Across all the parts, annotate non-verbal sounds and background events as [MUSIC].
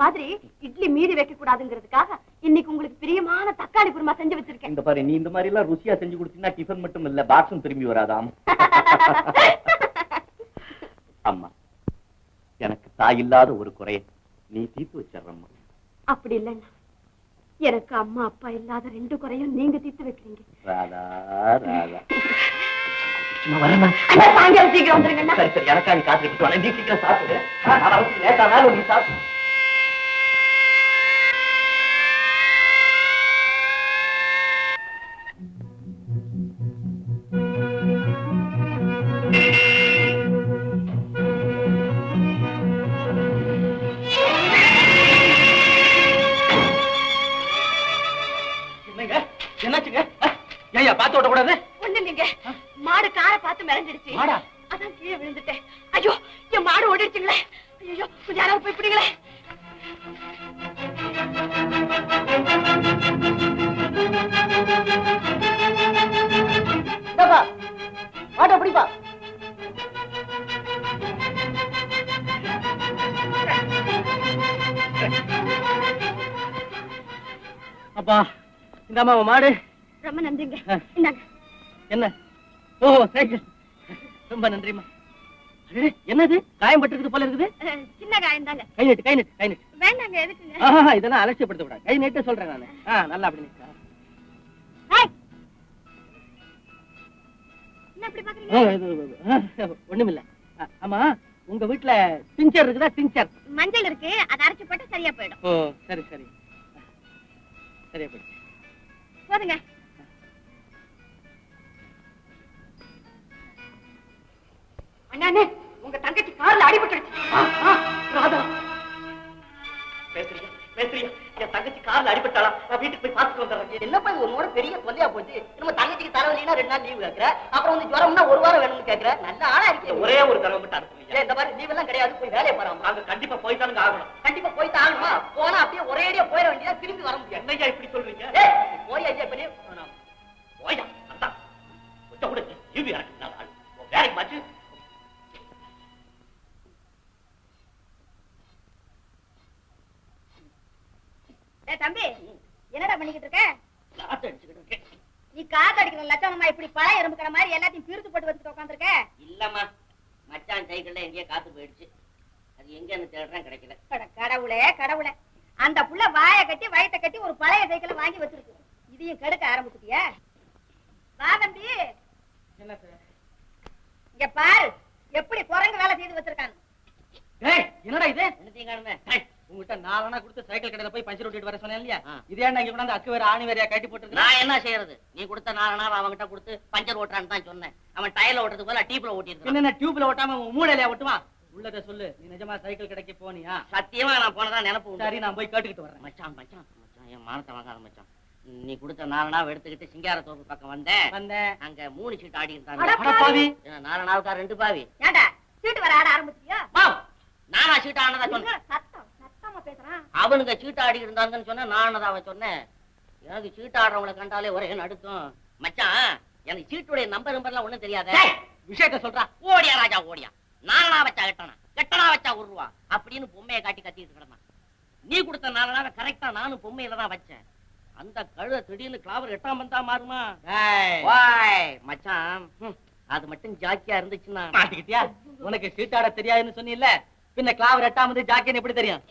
ராத்திரி இட்லி மீதி வைக்க கூடாதுங்கிறதுக்காக இன்னைக்கு உங்களுக்கு பிரியமான தக்காளி குருமா செஞ்சு வச்சிருக்கேன். இந்த பாரு நீ இந்த மாதிரி எல்லாம் ருசியா செஞ்சு கொடுத்தீங்கன்னா டிஃபன் மட்டும் இல்ல பாக்ஸும் திரும்பி வராதாம். [LAUGHS] அம்மா எனக்கு தாய் இல்லாத ஒரு குறைய நீ தீர்த்து வச்சிடறம்மா அப்படி இல்லைன்னா எனக்கு அம்மா அப்பா இல்லாத ரெண்டு குறையும் நீங்க தீர்த்து வைக்கிறீங்க. ராதா ராதா. சீக்கிரம் வந்துருங்கண்ணா. சரி சரி எனக்கா நீ காத்துக்கிட்டு வரேன் நீ சீக்கிரம் சாப்பிடு. ஆ, நான் அவசியம் லேட் ஆனாலும் நீ சாப்பிடு. அம்மா மாடு. ரொம்ப நன்றிங்க. என்ன? ஓ ரொம்ப நன்றிம்மா. அடடே, என்னது? காயம் பட்டிருக்குது போல இருக்குது. சின்ன காயம் தாங்க கை நீட்டு கை நீட்டு கை நீட்டு. வேண்டாங்க எதுக்குங்க? ஆஹா, இதெல்லாம் அலட்சியப்படுத்த கூடாது கை நீட்டு சொல்றேன் நானு. ஆ நல்லா அப்படி ஆ, ஒண்ணுமில்ல. ஆமா உங்க வீட்டுல டிஞ்சர் இருக்குதா டிஞ்சர் மஞ்சள் இருக்கு. அதை அரைச்சு போட்டு சரியா போயிடும். ஓ சரி சரி. சரியா போயிடுச்சு. போதுங்க அண்ணாண்ணே உங்க தங்கச்சி கார்ல அடிபட்டுடுச்சு ராதா. பேசுறியா பேசுறியா? என் தங்கச்சி கார்ல அடிபட்டாளா? நான் வீட்டுக்கு போய் பார்த்துட்டு வந்துடுறேன். என்னப்பா இது உன்னோட பெரிய தொல்லையா போச்சு? நம்ம தங்கச்சிக்கு தலைவலினா ரெண்டு நாள் லீவு கேக்குற. அப்புறம் வந்து ஜுரம்னா ஒரு வாரம் வேணும்னு கேக்குற. நல்ல ஆளா இருக்கே. ஒரே ஒரு தடவை மட்டும் இந்த மாதிரி லீவ் எல்லாம் கிடையாது. போய் வேலையை பாராம நாங்க கண்டிப்பா போய் தானுங்க ஆகணும். கண்டிப்பா போய் தாங்கணுமா போனா அப்படியே ஒரே அடியா போயிட வேண்டியதா திரும்பி வர முடியாது. என்னய்யா இப்படி சொல்றீங்க? போய் ஐயா பண்ணி போயா அதான் கொஞ்சம் கூட வேலைக்கு மாச்சு. ஏ தம்பி என்னடா பண்ணிக்கிட்டு இருக்க? காத்து அடிச்சுக்கிட்டு இருக்கேன். நீ காத்து அடிக்கிற லட்சணமா இப்படி பழைய மாதிரி எல்லாத்தையும் பிரித்து போட்டு வச்சுட்டு உட்காந்துருக்க? இல்லம்மா மச்சான் சைக்கிள்ல எங்கேயோ காத்து போயிடுச்சு. அது எங்கன்னு தேடுறேன் கிடைக்கல. அட கடவுளே கடவுளே. அந்த புள்ள வாயை கட்டி வயித்தை கட்டி ஒரு பழைய சைக்கிளை வாங்கி வச்சிருக்கு. இதையும் கெடுக்க ஆரம்பிச்சுட்டியா? வா தம்பி. என்ன சார்? இங்க பாரு எப்படி குரங்கு வேலை செய்து வச்சிருக்காங்க ஏய் என்னடா இது? என்னத்தையும் காணுமே? உங்ககிட்ட நாலனா கொடுத்து சைக்கிள் கடையில போய் பஞ்சர் ஓட்டிட்டு வர சொன்னேன் இல்லையா. இதே இங்க கொண்டாந்து அக்கு வேற ஆணி வேறையா கட்டி போட்டு நான் என்ன செய்யறது? நீ கொடுத்த நாலு நாள் அவன்கிட்ட கொடுத்து பஞ்சர் ஓட்டுறான்னு தான் சொன்னேன். அவன் டயர்ல ஓட்டுறது போல டீப்ல ஓட்டிருக்கான் என்ன டியூப்ல ஓட்டாம மூளையில ஓட்டுவான் உள்ளத சொல்லு. நீ நிஜமா சைக்கிள் கடைக்கு போனியா? சத்தியமா நான் போனதா நினைப்பு. சரி நான் போய் கேட்டுக்கிட்டு வரேன் மச்சான் மச்சான் மச்சான். என் மானத்தை வாங்காத மச்சான் நீ கொடுத்த நாலு நாள் எடுத்துக்கிட்டு சிங்காரத்தோப்பு பக்கம் வந்தேன். வந்தேன். அங்க மூணு சீட் ஆடி இருந்தாங்க. அட பாவி. என்ன, நாலு நாளுக்கா ரெண்டு பாவி. ஏண்டா சீட்டு வர ஆட ஆரம்பிச்சியா நானா சீட் ஆனதா சொன்னேன். சத்தம். சத்தமா பேசுறான் அவனுங்க சீட்டு ஆடி இருந்தாங்கன்னு சொன்னா நானும் அவன் சொன்னேன்? எனக்கு சீட்டு ஆடுறவங்களை கண்டாலே ஒரே நடுக்கும். மச்சான் எனக்கு சீட்டுடைய நம்பர் நம்பர்லாம் ஒண்ணும் தெரியாத. விஷயத்த சொல்றா. ஓடியா ராஜா ஓடியா. நாலனா வச்சா கெட்டனா கெட்டனா வச்சா ரூபா. அப்படின்னு பொம்மையை காட்டி கத்திட்டு கிடந்தான். நீ கொடுத்த நாலனாவை கரெக்டா நானும் பொம்மையில தான் வச்சேன். அந்த கழுத திடீர்னு கிளாவர் எட்டாம் பந்தா மாறுமா? மச்சான் அது மட்டும் ஜாக்கியா இருந்துச்சுன்னா. உனக்கு சீட்டாட தெரியாதுன்னு சொன்னீல்ல? பின்ன கிளாவர் எட்டாமது ஜாக்கின்னு எப்படி தெரியும்?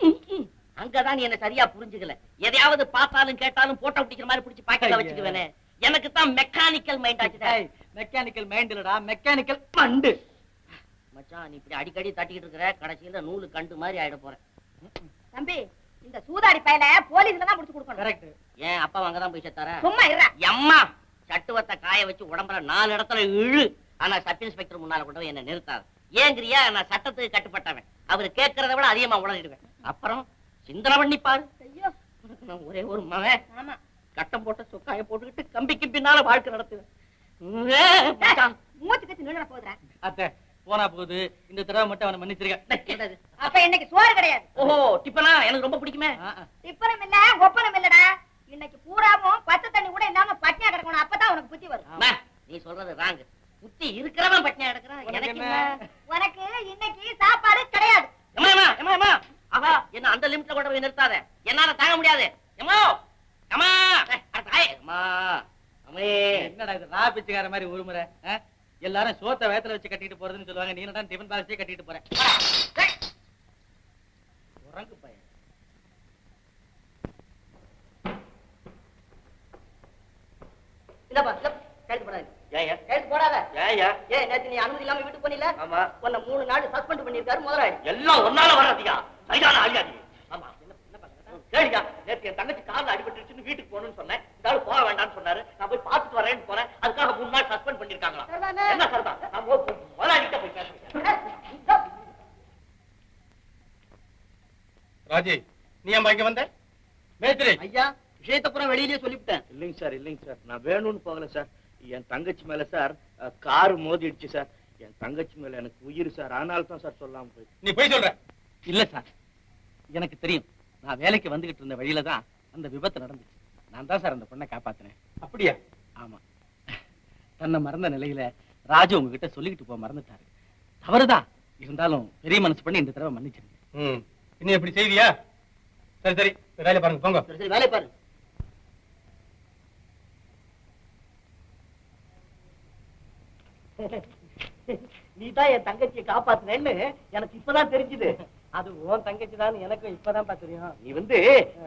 அங்கதான் நீ என்ன சரியா புரிஞ்சுக்கல. எதையாவது பார்த்தாலும் கேட்டாலும் போட்டோ பிடிக்கிற மாதிரி பிடிச்சி பாக்கெட்ல. வச்சுக்குவேனே. எனக்கு தான் மெக்கானிக்கல் மைண்ட் ஆச்சுடா மெக்கானிக்கல் மைண்ட் இல்லடா. மெக்கானிக்கல் மண்டு மச்சான் நீ இப்படி அடிக்கடி தட்டிக்கிட்டு இருக்கிற கடைசியில நூலு கண்டு மாதிரி ஆயிட போற. தம்பி இந்த சூதாடி பயல போலீஸ்ல தான் முடிச்சு கொடுக்கணும். கரெக்ட் ஏன் அப்பா அங்கதான் போய் செத்தாரா சும்மா இருடா. எம்மா சட்டுவத்தை காய வச்சு உடம்புல நாலு இடத்துல இழு. ஆனா சப் இன்ஸ்பெக்டர் முன்னால கொண்டு என்ன நிறுத்தாது. ஏங்கிறியா? நான் சட்டத்துக்கு கட்டுப்பட்டவன். அவர் கேட்கறத விட அதிகமா உளறிடுவேன். அப்புறம் சிந்தனை பண்ணி பாரு. ஒரே ஒரு மகன். ஆமா. கட்டம் போட்ட சொக்காய போட்டுக்கிட்டு கம்பிக்கு பின்னால வாழ்க்கை நடத்துவேன். மூச்சு கத்தி நின்று போதுறா அத்தை போனா போகுது. இந்த தடவை மட்டும் அவனை மன்னிச்சிருக்க என்னது? அப்ப இன்னைக்கு சோறு கிடையாது. ஓஹோ டிப்பனா? எனக்கு ரொம்ப பிடிக்குமே. டிப்பனும் இல்ல ஒப்பனும் இல்லடா. இன்னைக்கு பூராவும் பச்சை தண்ணி கூட இல்லாம பட்னியா கிடக்கணும். அப்பதான் உனக்கு புத்தி வரும். நீ சொல்றது ராங்கு புத்தி இருக்கிறவன் பட்னியா எடுக்கிறான்? எனக்கு உனக்கு இன்னைக்கு சாப்பாடு கிடையாது. என்ன அந்த லிமிட்ல கூட போய் நிறுத்தாத. என்னால தாங்க முடியாது. அம்மா அம்மா அம்மே. என்னடா இது ரா பிச்சைக்கார மாதிரி உருமுறை எல்லாரும் சோத்த வேத்துல வச்சு கட்டிட்டு போறதுன்னு சொல்லுவாங்க. நீ என்னடா டிஃபன் பாக்ஸே கட்டிட்டு போறேன் உறங்கு பையன். இல்லப்பா இல்ல கழுத்து போடாது ஏயா கைது போடாத. ஏயா ஏ நேத்து நீ அனுமதி இல்லாம வீட்டுக்கு போனில? ஆமா. உன்னை மூணு நாள் சஸ்பெண்ட் பண்ணிருக்காரு முதலாளி. எல்லாம் ஒன்னால வர்றதுயா சரியான சரியா நேத்து என் தங்கச்சி கார்ல அடிபட்டுருச்சுன்னு வீட்டுக்கு போகணும்னு சொன்னேன். ஆளு போக வேண்டாம்னு சொன்னாரு. நான் போய் பார்த்துட்டு வரேன்னு போறேன். அதுக்காக மூணு நாள் சஸ்பெண்ட் பண்ணிருக்காங்களா? என்ன நான் முதலாளிகிட்ட போய் பேசுறேன். ராஜி நீ ஏன் இங்க வந்த? மேத்ரி ஐயா விஷயத்தை பூரா வெளியிலேயே சொல்லிவிட்டேன். இல்லைங்க சார் இல்லைங்க சார். நான் வேணும்னு போகல சார். என் தங்கச்சி மேல சார் கார் மோதிடுச்சு சார். என் தங்கச்சி மேல எனக்கு உயிர் சார். அதனால தான் சார் சொல்லாம போய் நீ போய் சொல்ற. இல்ல சார். எனக்கு தெரியும். நான் வேலைக்கு வந்துகிட்டு இருந்த வழியில தான் அந்த விபத்து நடந்துச்சு. நான் தான் சார் அந்த பொண்ணை காப்பாத்தினேன். அப்படியா? ஆமா. தன்னை மறந்த நிலையில ராஜு உங்ககிட்ட சொல்லிக்கிட்டு போக மறந்துட்டாரு. தவறுதான் இருந்தாலும் பெரிய மனசு பண்ணி இந்த தடவை மன்னிச்சிருங்க. ம். இன்னும் எப்படி செய்தியா சரி சரி. வேலையை பாருங்க போங்க. சரி சரி. வேலையை பாரு. நீ தான் என் தங்கச்சியை காப்பாத்துனேன்னு எனக்கு இப்பதான் தெரிஞ்சுது. அது உன் தங்கச்சி தான் எனக்கும் இப்பதான் தெரியும். நீ வந்து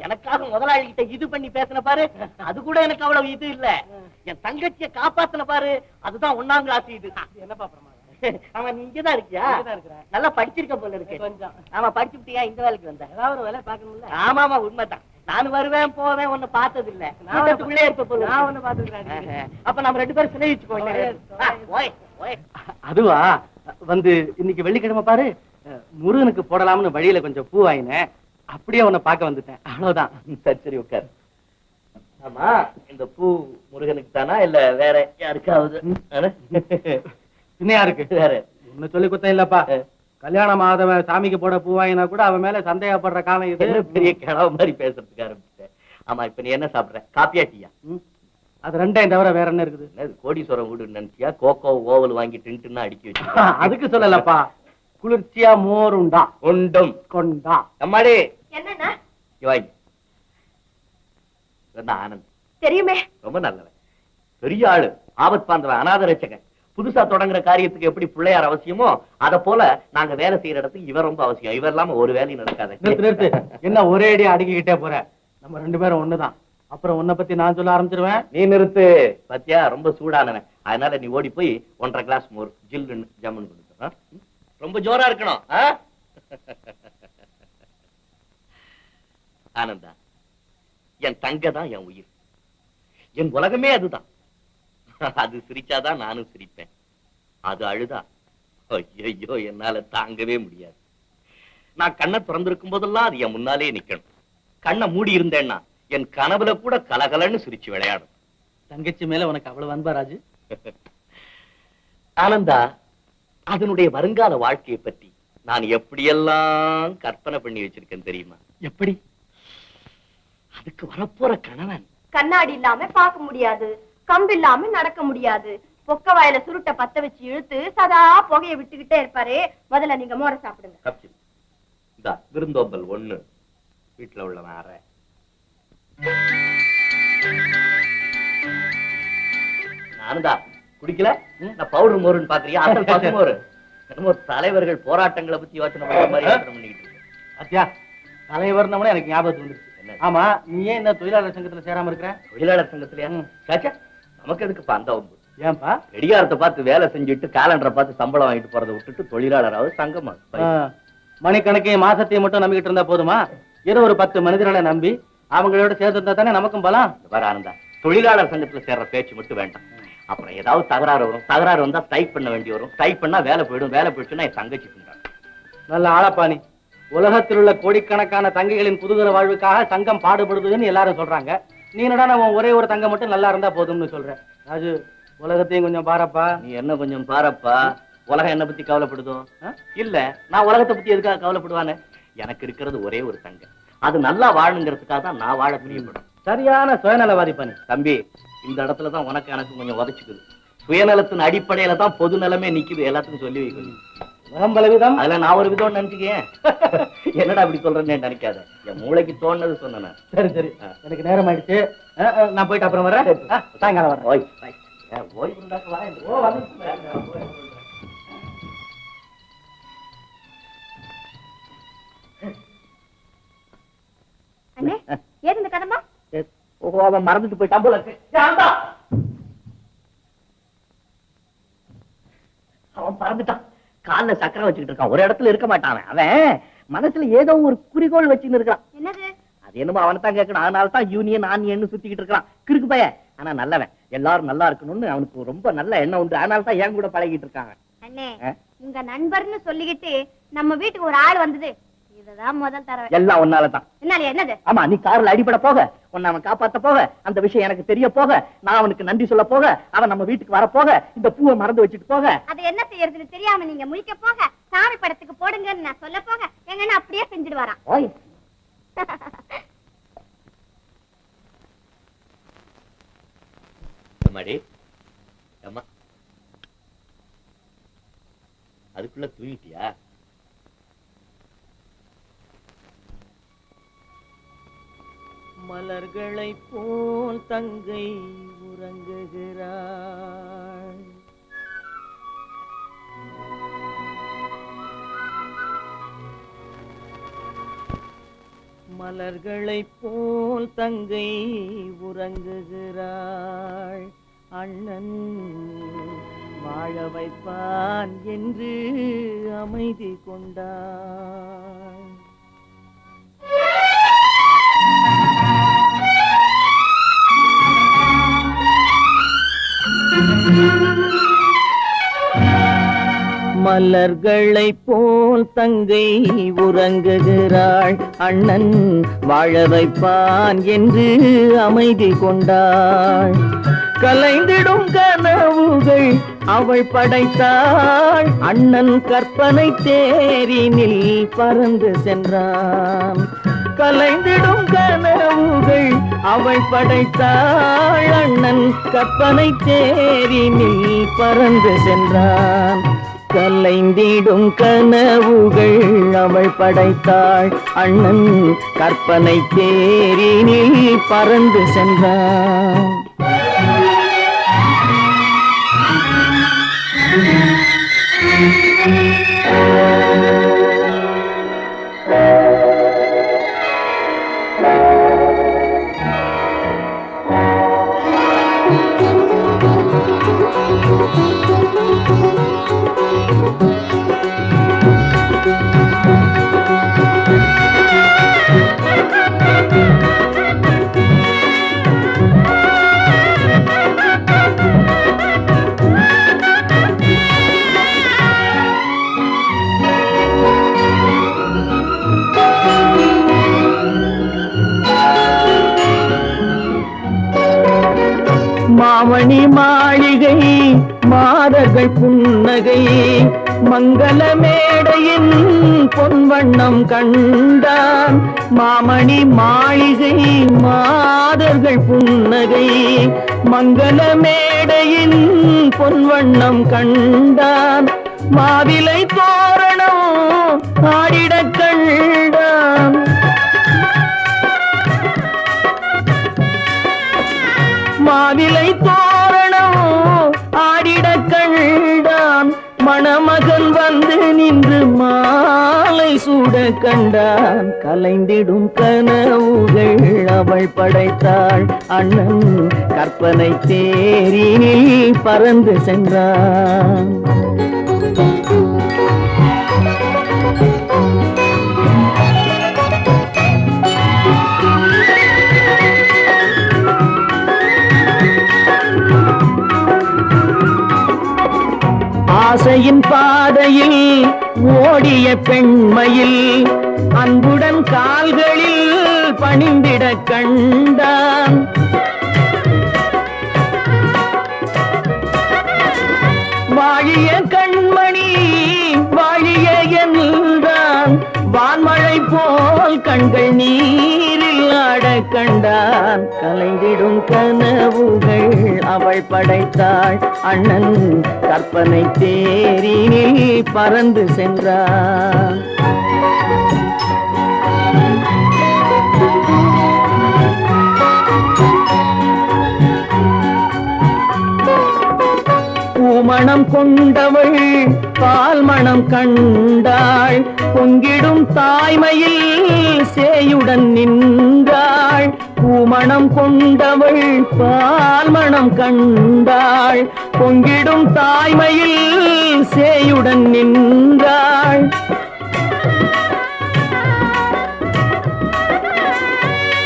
எனக்காக முதலாளி கிட்ட இது பண்ணி பேசின பாரு. அது கூட எனக்கு அவ்வளவு இது இல்ல. என் தங்கச்சிய காப்பாத்தின பாரு. அதுதான் ஒண்ணாம் கிளாஸ் இது. என்னப்பா பிரமாதம்? ஆமா நீ இங்கதான் இருக்கியா. நல்லா படிச்சிருக்க போல இருக்கு. கொஞ்சம். ஆமா படிச்சுட்டியா இந்த வேலைக்கு வந்த? ஏதாவது ஒரு வேலை பார்க்கணும்ல? ஆமா ஆமா உண்மைதான். நான் வருவேன் போவேன் ஒன்னு பார்த்தது இல்ல கூட்டத்துக்குள்ளே இருக்க போல நான் ஒண்ணு பாத்துக்கிறேன். அப்ப நம்ம ரெண்டு பேரும் ஓய் அதுவா? வந்து இன்னைக்கு வெள்ளிக்கிழமை பாரு. முருகனுக்கு போடலாம்னு வழியில கொஞ்சம் பூ வாங்கினேன். அப்படியே உன்னை பார்க்க வந்துட்டேன். அவ்வளவுதான். சரி சரி உட்கார். ஆமா இந்த பூ முருகனுக்கு தானா? இல்ல வேற யாருக்காவது? [LAUGHS] பின்ன யாருக்கு? வேற. உன்னை சொல்லி குத்தம் இல்லப்பா. கல்யாணம் ஆதவன் சாமிக்கு போட பூ வாங்கினா கூட அவன் மேல சந்தேகப்படுற காலம் இது. பெரிய கிழவ மாதிரி பேசுறதுக்கு ஆரம்பிச்சிட்டேன் ஆமா இப்ப நீ என்ன சாப்பிடுற? காப்பியா டீயா. அது ரெண்டையும் தவிர வேற என்ன இருக்குது? கோடீஸ்வரம் வீடு நினைச்சியா? கோகோ ஓவல் வாங்கி டின்ட்டுன்னா அடுக்கி வச்சு [LAUGHS] அதுக்கு சொல்லலப்பா. குளிர்ச்சியா மோர் உண்டா உண்டும் கொண்டா. அம்மாடி. என்னன்னா ஆனந்த். தெரியுமே. ரொம்ப நல்லவன். பெரிய ஆளு. ஆபத் பாந்தவன் அநாத ரட்சகன். புதுசா தொடங்குற காரியத்துக்கு எப்படி பிள்ளையார் அவசியமோ அத போல நாங்க வேலை செய்யற இடத்துக்கு இவர் ரொம்ப அவசியம். இவர் இல்லாம ஒரு வேலையும் நடக்காது. நிறுத்து நிறுத்து. என்ன ஒரே அடி அடுக்கிக்கிட்டே போற? நம்ம ரெண்டு பேரும் ஒண்ணுதான். அப்புறம் உன்னை பத்தி நான் சொல்ல ஆரம்பிச்சிருவேன்? நீ நிறுத்து. பத்தியா ரொம்ப சூடானவன். அதனால நீ ஓடி போய் ஒன்றரை கிளாஸ் மோர் ஜில்லுன்னு ஜம்முன்னு கொடுத்து ஆ? ரொம்ப ஜோரா இருக்கணும்? ஆனந்தா என் தங்க தான் என் உயிர். என் உலகமே அதுதான். அது சிரிச்சாதான் நானும் சிரிப்பேன். அது அழுதா? ஐயோ என்னால தாங்கவே முடியாது. நான் கண்ணை திறந்திருக்கும் போதெல்லாம் அது என் முன்னாலே நிக்கணும். கண்ணை மூடி இருந்தேன்னா என் கனவுல கூட கலகலன்னு சிரிச்சு விளையாடும். தங்கச்சி மேல உனக்கு அவ்வளவு அன்பா ராஜு? [LAUGHS] ஆனந்தா அதனுடைய வருங்கால வாழ்க்கையை பற்றி நான் எப்படியெல்லாம் கற்பனை பண்ணி வச்சிருக்கேன் தெரியுமா? எப்படி? அதுக்கு வரப்போற கணவன். கண்ணாடி இல்லாம பார்க்க முடியாது. கம்பு இல்லாம நடக்க முடியாது. பொக்க வாயில சுருட்ட பத்த வச்சு இழுத்து சதா புகைய விட்டுக்கிட்டே இருப்பாரு. முதல்ல நீங்க மோர சாப்பிடுங்க. இந்த விருந்தோம்பல் ஒண்ணு. வீட்டுல உள்ளவன் அரை ஆனந்தா குடிக்கல? நான் பவுடர் மோருன்னு பாக்குறியா? அசல் பசு மோரு. என்னமோ தலைவர்கள் போராட்டங்களை பத்தி யோசனை பண்ற மாதிரி யோசனை பண்ணிக்கிட்டு. அத்தியா தலைவர் எனக்கு ஞாபகத்துக்கு வந்துருச்சு. என்ன? ஆமா நீ ஏன் இந்த தொழிலாளர் சங்கத்துல சேராம இருக்கிற? தொழிலாளர் சங்கத்திலயா? ம். சாச்சா நமக்கு எதுக்கு அந்த வம்பு ஏன்பா? கடிகாரத்தை பார்த்து வேலை செஞ்சுட்டு காலண்டரை பார்த்து சம்பளம் வாங்கிட்டு போறதை விட்டுட்டு தொழிலாளராவது சங்கமா? மணிக்கணக்கையும் மாசத்தையும் மட்டும் நம்பிக்கிட்டு இருந்தா போதுமா? இரு ஒரு பத்து மனிதர்களை நம்பி அவங்களோட சேர்ந்து இருந்தா தானே நமக்கும் பலம்? வர ஆனந்தா தொழிலாளர் சங்கத்துல சேர்ற பேச்சு மட்டும் வேண்டாம். அப்புறம் ஏதாவது தகராறு வரும். தகராறு வந்தா ஸ்ட்ரைக் பண்ண வேண்டி வரும். ஸ்ட்ரைக் பண்ணா வேலை போயிடும். வேலை போயிடுச்சுன்னா என் தங்கச்சி. நல்ல ஆளப்பாணி உலகத்தில் உள்ள கோடிக்கணக்கான தங்கைகளின் புதுகர வாழ்வுக்காக சங்கம் பாடுபடுதுன்னு எல்லாரும் சொல்றாங்க. நீ என்னடா நான் ஒரே ஒரு தங்கம் மட்டும் நல்லா இருந்தா போதும்னு சொல்ற. ராஜு உலகத்தையும் கொஞ்சம் பாரப்பா. நீ என்ன கொஞ்சம் பாரப்பா? உலகம் என்ன பத்தி கவலைப்படுதோ? இல்ல நான் உலகத்தை பத்தி எதுக்காக கவலைப்படுவானே? எனக்கு இருக்கிறது ஒரே ஒரு தங்கம். அது நல்லா வாழணுங்கிறதுக்காக தான் நான் வாழ பிரியப்படும். சரியான சுயநலவாதி பண்ணி தம்பி இந்த இடத்துல தான் உனக்கு எனக்கு கொஞ்சம் உதச்சுக்குது. சுயநலத்தின் அடிப்படையில தான் பொது நலமே நிக்குது எல்லாத்துக்கும் சொல்லி வைக்கணும். உடம்பல விதம் அதுல நான் ஒரு விதம் நினைச்சுக்கேன் [LAUGHS] என்னடா அப்படி சொல்றேன்னு நினைக்காத. என் மூளைக்கு தோணுனது சொன்னேன் சரி சரி. எனக்கு நேரம் ஆயிடுச்சு. நான் போயிட்டு அப்புறம் வரேன் ஆ, சாயங்காலம் வரேன் ஓய். ஓய்வு இருந்தாக்க வா ஓ வந்து. அண்ணே ஏது இந்த கதம்பா? ஓ அவன் மறந்துட்டு போயிட்டான் போல இருக்கு. அவன் பறந்துட்டான். கால்ல சக்கரை வச்சுக்கிட்டு இருக்கான். ஒரு இடத்துல இருக்க மாட்டான் அவன். மனசுல ஏதோ ஒரு குறிக்கோள் வச்சுன்னு இருக்கான் என்னது? அது என்னமோ அவனை தான் கேட்கணும் அதனால தான் யூனியன் ஆனியன் சுத்திக்கிட்டு இருக்கான் கிறுக்கு பைய ஆனா நல்லவன். எல்லாரும் நல்லா இருக்கணும்னு அவனுக்கு ரொம்ப நல்ல எண்ணம் உண்டு. அதனால தான் என் கூட பழகிட்டு இருக்காங்க. அண்ணே? உங்க நண்பர்னு சொல்லிக்கிட்டு நம்ம வீட்டுக்கு ஒரு ஆள் வந்தது. இதுதான் முதல் தடவை. எல்லாம் ஒன்னால தான் என்னால என்னது? ஆமா நீ கார்ல அடிபட போக. உன்னை அவன் காப்பாத்த போக அந்த விஷயம் எனக்கு தெரிய போக நான் அவனுக்கு நன்றி சொல்ல போக அவன் நம்ம வீட்டுக்கு வர போக இந்த பூவை மறந்து வச்சுட்டு போக. அது என்ன செய்யறதுன்னு தெரியாம நீங்க முழிக்க போக சாமி படத்துக்கு போடுங்கன்னு நான் சொல்ல போக எங்கன்னா அப்படியே செஞ்சுட்டு வரான் ஓய். அம்மாடி அம்மா. அதுக்குள்ள தூங்கிட்டியா மலர்களை போல் தங்கை உறங்குகிறாள். மலர்களை போல் தங்கை உறங்குகிறாள். அண்ணன் வாழ வைப்பான் என்று அமைதி கொண்டாள். மலர்களை போல் தங்கை உறங்குகிறாள். அண்ணன் வாழ வைப்பான் என்று அமைதி கொண்டாள். கலைந்திடும் கனவுகள் அவள் படைத்தாள். அண்ணன் கற்பனை தேரினில் பறந்து சென்றான். கலைந்திடும் கனவுகள் அவள் படைத்தாள். அண்ணன் கற்பனை தேரினில் பறந்து சென்றான். கலைந்திடும் கனவுகள் அவள் படைத்தாள் அண்ணன் கற்பனை தேரினில் பறந்து சென்றான் you. வண்ணம் கண்டான். மாமணி மாளிகை மாதர்கள் புன்னகை. மங்கள மேடையின் பொன்வண்ணம் கண்டான். மாவிலை தோரணம் ஆடிடக் கண்டான். மாவிலை தோரணம் ஆடிடக் கண்டான். மணமகன் வந்து நின்று மா சூட கண்டான் கலைந்திடும் கனவுகள் அவள் படைத்தாள். அண்ணன் கற்பனை தேரினில் பறந்து சென்றான். ஆசையின் பாதையில் ஓடிய பெண்மையில் அன்புடன் கால்களில் பணிந்திட கண்டான். வாழிய கண்மணி வாழிய என்றான் வான்மழை போல் கண்கள் நீ கண்டான். கலைந்திடும் கனவுகள் அவள் படைத்தாள். அண்ணன் கற்பனை தேரினில் பறந்து சென்றான். பூமணம் கொண்டவள் பால் மணம் கண்டாள். பொங்கிடும் தாய்மையில் சேயுடன் நின்றாள். பூமணம் கொண்டவள் பால்மணம் கண்டாள். பொங்கிடும் தாய்மையில் சேயுடன் நின்றாள்.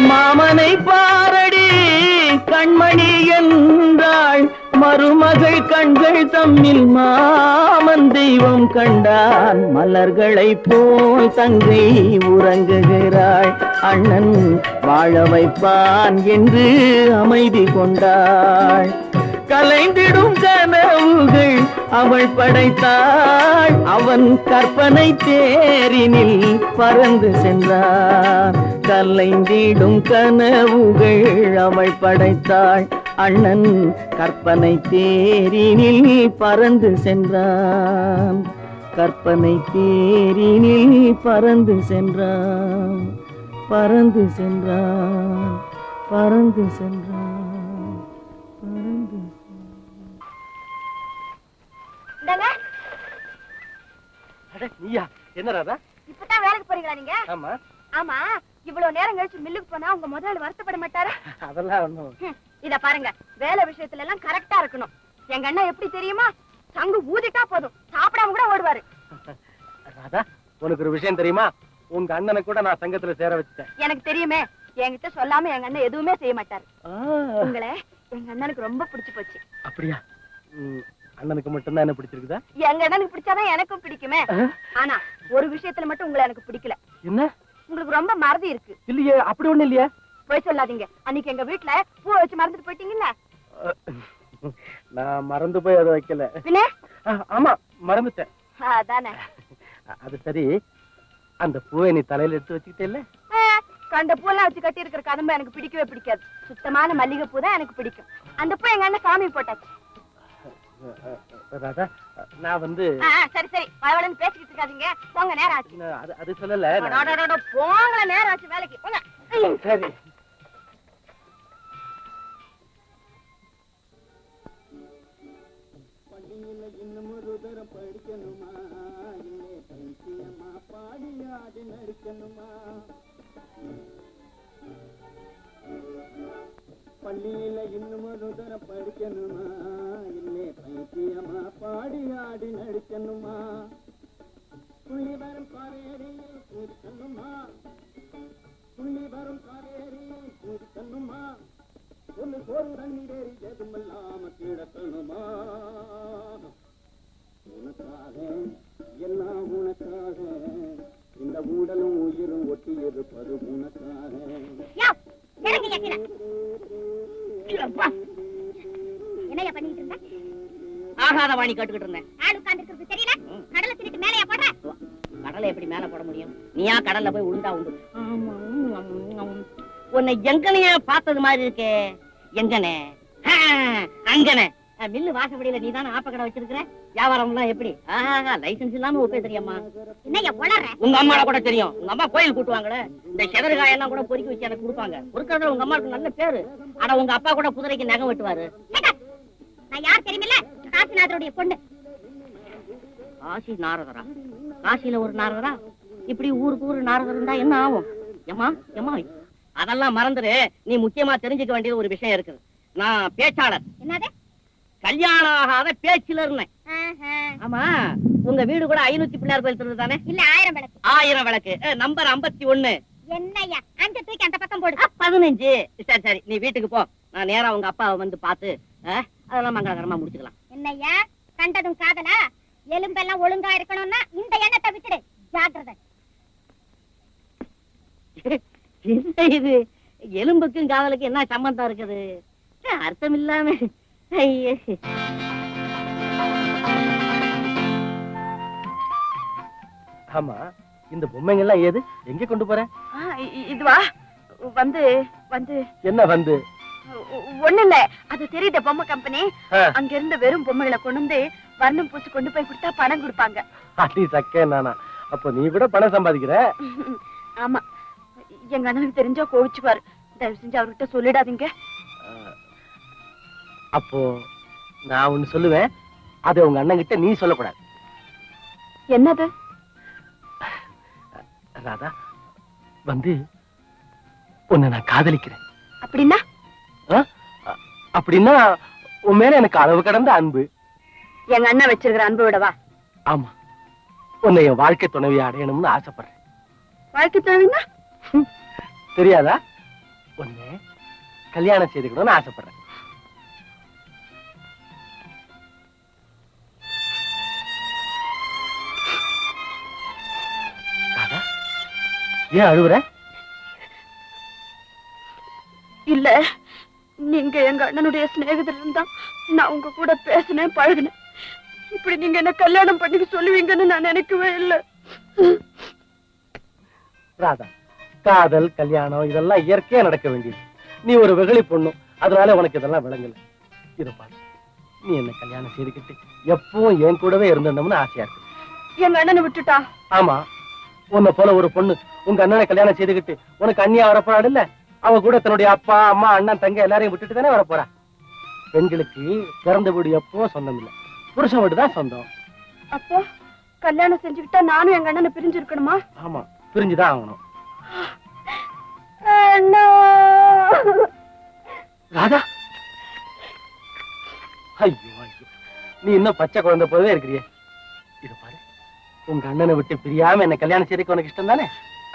மாமனை பாரடி கண்மணி என்றாள் மருமகள் கண்கள் தம்மில் மாமன் தெய்வம் கண்டான். மலர்களை போல் தங்கை உறங்குகிறாள். அண்ணன் வாழ வைப்பான் என்று அமைதி கொண்டாள். கலைந்திடும் கனவுகள் அவள் படைத்தாள். அவன் கற்பனை தேரினில் பறந்து சென்றான். கலைந்திடும் கனவுகள் அவள் படைத்தாள். அண்ணன் கற்பனை தேரினில் பறந்து சென்றான். கற்பனை தேரினில் பறந்து சென்றான். பறந்து சென்றான். பறந்து சென்றான். பறந்து நீயா? என்ன ராதா? இப்பதான் வேலைக்கு போறீங்களா நீங்க? ஆமா. ஆமா. இவ்வளவு நேரம் கழிச்சு மில்லுக்கு போனா உங்க முதலாளி வருத்தப்பட மாட்டாரு? [LAUGHS] அதெல்லாம் ஒண்ணும். இத பாருங்க வேலை விஷயத்துல எல்லாம் கரெக்டா இருக்கணும். எங்க அண்ணா எப்படி தெரியுமா? சங்கு ஊதிட்டா போதும் சாப்பிடாம கூட ஓடுவாரு. ராதா உனக்கு ஒரு விஷயம் தெரியுமா? உங்க அண்ணனை கூட நான் சங்கத்துல சேர வச்சுட்டேன். எனக்கு தெரியுமே என்கிட்ட சொல்லாம எங்க அண்ணன் எதுவுமே செய்ய மாட்டாரு. உங்களை எங்க அண்ணனுக்கு ரொம்ப பிடிச்சு போச்சு. அப்படியா? அண்ணனுக்கு மட்டும்தான் என்ன பிடிச்சிருக்குதா? எங்க அண்ணனுக்கு பிடிச்சாதான் எனக்கும் பிடிக்குமே. ஆனா ஒரு விஷயத்துல மட்டும் உங்களை எனக்கு பிடிக்கல. என்ன? உங்களுக்கு ரொம்ப மறதி இருக்கு. இல்லையே அப்படி ஒண்ணு இல்லையா. போய் சொல்லாதீங்க. அன்னைக்கு எங்க வீட்டுல பூ வச்சு மறந்துட்டு போயிட்டீங்கல்ல? நான் மறந்து போய் அதை வைக்கல. ஆமா மறந்துட்டேன். அதானே. அது சரி. அந்த பூவை நீ தலையில எடுத்து வச்சுக்கிட்டே இல்ல கண்ட பூலாம் வச்சு கட்டி இருக்கிற கதம்பு எனக்கு பிடிக்கவே பிடிக்காது. சுத்தமான மல்லிகை பூ தான் எனக்கு பிடிக்கும். அந்த பூ எங்க அண்ணன் சாமி போட்டாச்சு. ராதா நான் வந்து சரி சரி. வளவளன்னு பேசிக்கிட்டு இருக்காதீங்க. போங்க நேரம் ஆச்சு. அது அது சொல்லல. போங்கள நேரம் ஆச்சு வேலைக்கு. போங்க. சரி. பள்ளியில இன்னும் ஒரு தரம் படிக்கணுமா? இல்லே பைத்தியமா பாடி ஆடி நடிக்கணுமா? புள்ளி வரும் காரேரியில் கூடிக்கணுமா துள்ளி வரும் காரேரியில் கூடிக்கணுமா சொல்லு சோறு தண்ணீரேறி எதுமில்லாம கிடக்கணுமா உனக்காக எல்லாம் உனக்காக. இந்த உடலும் உயிரும் ஒட்டி இருப்பது உனக்காக என்னையா பண்ணிட்டு இருந்த? ஆகாத வாணி கேட்டுக்கிட்டு இருந்தேன். ஆள் உட்கார்ந்து தெரியல. கடலை திருட்டு மேலையா போடுற? கடலை எப்படி மேல போட முடியும்? நீயா கடல்ல போய் உளுந்தா உண்டு. உன்னை எங்கனைய பார்த்தது மாதிரி இருக்கே. எங்கனே? அங்கனே. மில்லு வாசப்படியில நீ தானே ஆப்ப கடை வச்சிருக்கிற? வியாபாரம் எல்லாம் எப்படி? ஆஹா லைசென்ஸ் இல்லாம தெரியாமா என்னையா உளற உங்க அம்மால கூட தெரியும். உங்க அம்மா கோயில் கூட்டுவாங்களே. இந்த செதறுகாய் எல்லாம் கூட பொறுக்கி வச்சு எனக்கு கொடுப்பாங்க. கொடுக்கறதுல உங்க அம்மாவுக்கு நல்ல பேரு. ஆனா உங்க அப்பா கூட குதிரைக்கு நகை வெட்டுவாரு. நான் யார் தெரியுமில்ல? காசிநாதருடைய பொண்ணு. காசி நாரதரா காசியில ஒரு நாரதரா? இப்படி ஊருக்கு ஊரு நாரதர் இருந்தா என்ன ஆகும்? ஏமா ஏமா அதெல்லாம் மறந்துரு. நீ முக்கியமா தெரிஞ்சுக்க வேண்டியது ஒரு விஷயம் இருக்குது நான் பேச்சாளர். என்னது? கல்யாணம் ஆகாத பேச்சுல இருந்தேன். ஆமா உங்க வீடு கூட ஐநூத்தி பிள்ளையார் கோயில் திருது தானே? இல்ல ஆயிரம் விளக்கு. ஆயிரம் விளக்கு. நம்பர் ஐம்பத்தி ஒண்ணு என்னய்யா அஞ்சு தூக்கி அந்த பக்கம் போடு. பதினஞ்சு. சரி சரி நீ வீட்டுக்கு போ. நான் நேரா உங்க அப்பாவை வந்து பார்த்து அதெல்லாம் மங்களகரமா முடிச்சுக்கலாம். என்னய்யா கண்டதும் காதலா? எலும்பெல்லாம் ஒழுங்கா இருக்கணும்னா இந்த எண்ணத்தை விட்டுடு. ஜாக்கிரதை. [LAUGHS] என்ன இது? எலும்புக்கும் காதலுக்கும் என்ன சம்பந்தம் இருக்குது? அர்த்தம் இல்லாம. ஆமா இந்த பொம்மைங்க எல்லாம் ஏது? எங்க கொண்டு போற? இதுவா? வந்து வந்து. என்ன வந்து? ஒண்ணு இல்ல அது தெரியுத பொம்மை கம்பெனி. அங்க இருந்த வெறும் பொம்மைகளை கொண்டு வந்து வர்ணம் பூசி கொண்டு போய் கொடுத்தா பணம் கொடுப்பாங்க. அடி சக்கே நானா. அப்ப நீ கூட பணம் சம்பாதிக்கிற? ஆமா. எங்க அண்ணனுக்கு தெரிஞ்சா கோவிச்சுப்பாரு தயவு செஞ்சு அவர்கிட்ட சொல்லிடாதீங்க. அப்போ நான் ஒண்ணு சொல்லுவேன். அதை உங்க அண்ணன் கிட்ட நீ சொல்லக்கூடாது. என்னது? ராதா வந்து உன்னை நான் காதலிக்கிறேன். அப்படின்னா? அப்படின்னா உன் மேல எனக்கு அளவு கடந்த அன்பு. எங்க அண்ணன் வச்சிருக்கிற அன்பு விடவா? ஆமா. உன்னை என் வாழ்க்கை துணைவி அடையணும்னு ஆசைப்படுறேன். வாழ்க்கை தருவீங்கன்னா தெரியாதா? உன்னை கல்யாணம் செய்துக்கணும்னு ஆசைப்படுறேன். ஏன் அழுவுற? இல்ல நீங்க எங்க அண்ணனுடைய சிநேகிதர் நான் உங்க கூட பேசினேன் பழகினேன். இப்படி நீங்க என்ன கல்யாணம் பண்ணிக்க சொல்லுவீங்கன்னு நான் நினைக்கவே இல்லை. ராதா காதல் கல்யாணம் இதெல்லாம் இயற்கையா நடக்க வேண்டியது. நீ ஒரு வெகுளி பொண்ணு அதனால உனக்கு இதெல்லாம் விளங்கல. இத பாரு நீ என்ன கல்யாணம் செய்துக்கிட்டு எப்பவும் என் கூடவே இருந்திருந்தோம்னு ஆசையா இருக்கு. எங்க அண்ணனை விட்டுட்டா? ஆமா உன்னை போல ஒரு பொண்ணு உங்க அண்ணனை கல்யாணம் செய்துக்கிட்டு உனக்கு அண்ணியா வரப்போறாள் இல்ல? அவ கூட தன்னுடைய அப்பா அம்மா அண்ணன் தங்க எல்லாரையும் விட்டுட்டு தானே வரப்போறா? பெண்களுக்கு பிறந்த வீடு எப்பவும் சொந்தம் இல்ல. புருஷன் வீடு தான் சொந்தம். அப்போ கல்யாணம் செஞ்சுக்கிட்டா நானும் எங்க அண்ணனை பிரிஞ்சு இருக்கணுமா ஆமா பிரிஞ்சுதான் ஆகணும். ராதா. ஐயோ ஐயோ. நீ இன்னும் பச்சை குழந்தை போலவே இருக்கிறியே. இது பாரு. உங்க அண்ணனை விட்டு பிரியாம என்ன கல்யாணம் செய்யறதுக்கு உனக்கு இஷ்டம் தானே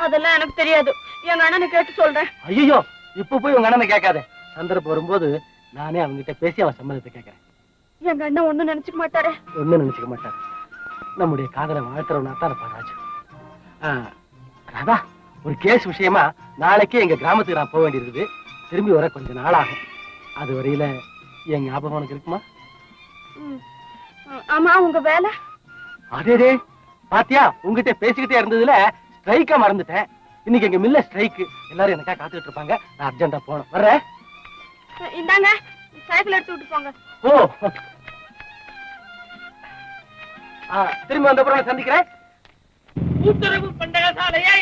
அதெல்லாம் எனக்கு தெரியாது. எங்க அண்ணனை கேட்டு சொல்றேன். ஐயோ இப்ப போய் உங்க அண்ணனை கேட்காத. சந்தர்ப்பம் வரும்போது நானே அவன்கிட்ட பேசி அவன் சம்மதத்தை கேட்கறேன். எங்க அண்ணன் ஒண்ணும் நினைச்சுக்க மாட்டாரே. ஒண்ணும் நினைச்சுக்க மாட்டார். நம்முடைய காதலை வாழ்த்துறவனா தான் இருப்பான் ராஜு. ராதா ஒரு கேஸ் விஷயமா நாளைக்கே எங்க கிராமத்துக்கு நான் போக வேண்டியிருக்குது. திரும்பி வர கொஞ்ச நாள் ஆகும். அது வரையில என் ஞாபகம் உனக்கு இருக்குமா. ஆமா உங்க வேலை? அடேடே பாத்தியா உங்ககிட்ட பேசிக்கிட்டே இருந்ததுல ஸ்ட்ரைக்கா மறந்துட்டேன். இன்னைக்கு எங்க மில்ல ஸ்ட்ரைக் எல்லாரும் எனக்கா காத்துக்கிட்டு இருப்பாங்க. நான் அர்ஜென்டா போகணும். வர்றேன்? இந்தாங்க. சைக்கிள் எடுத்து விட்டு போங்க. ஓ ஆ, திரும்பி வந்த அப்புறம் சந்திக்கிறேன். கூட்டுறவு பண்டக சாலையை